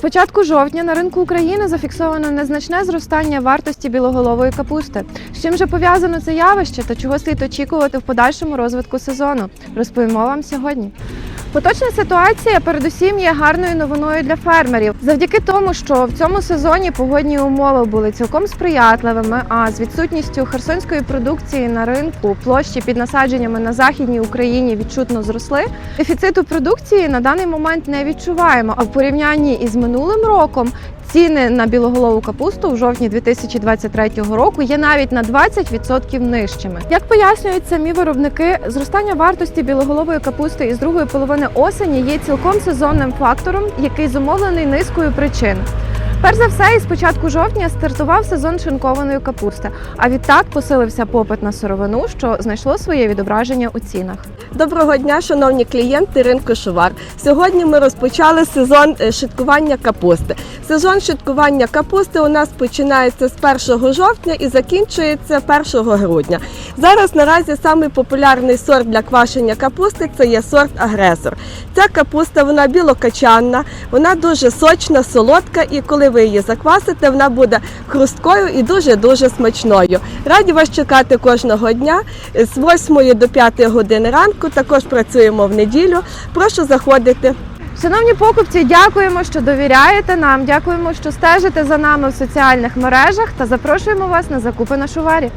початку жовтня на ринку України зафіксовано незначне зростання вартості білоголової капусти. З чим же пов'язано це явище та чого слід очікувати в подальшому розвитку сезону? Розповімо вам сьогодні. Поточна ситуація передусім є гарною новиною для фермерів. Завдяки тому, що в цьому сезоні погодні умови були цілком сприятливими, а з відсутністю херсонської продукції на ринку площі під насадженнями на західній Україні відчутно зросли. Дефіциту продукції на даний момент не відчуваємо. А в порівнянні із минулим роком ціни на білоголову капусту в жовтні 2023 року є навіть на 20% нижчими. Як пояснюють самі виробники, зростання вартості білоголової капусти із другої половини осені є цілком сезонним фактором, який зумовлений низкою причин. Перш за все, із початку жовтня стартував сезон шинкованої капусти, а відтак посилився попит на сировину, що знайшло своє відображення у цінах. Доброго дня, шановні клієнти ринку Шувар. Сьогодні ми розпочали сезон е, шиткування капусти. Сезон шиткування капусти у нас починається з 1 жовтня і закінчується 1 грудня. Зараз наразі самий популярний сорт для квашення капусти це є сорт агресор. Ця капуста вона білокачанна, вона дуже сочна, солодка, і коли ви її заквасите, вона буде хрусткою і дуже дуже смачною. Раді вас чекати кожного дня з 8 до 5 години ранку. Також працюємо в неділю. Прошу заходити. Шановні покупці, дякуємо, що довіряєте нам. Дякуємо, що стежите за нами в соціальних мережах та запрошуємо вас на закупи на шуварі.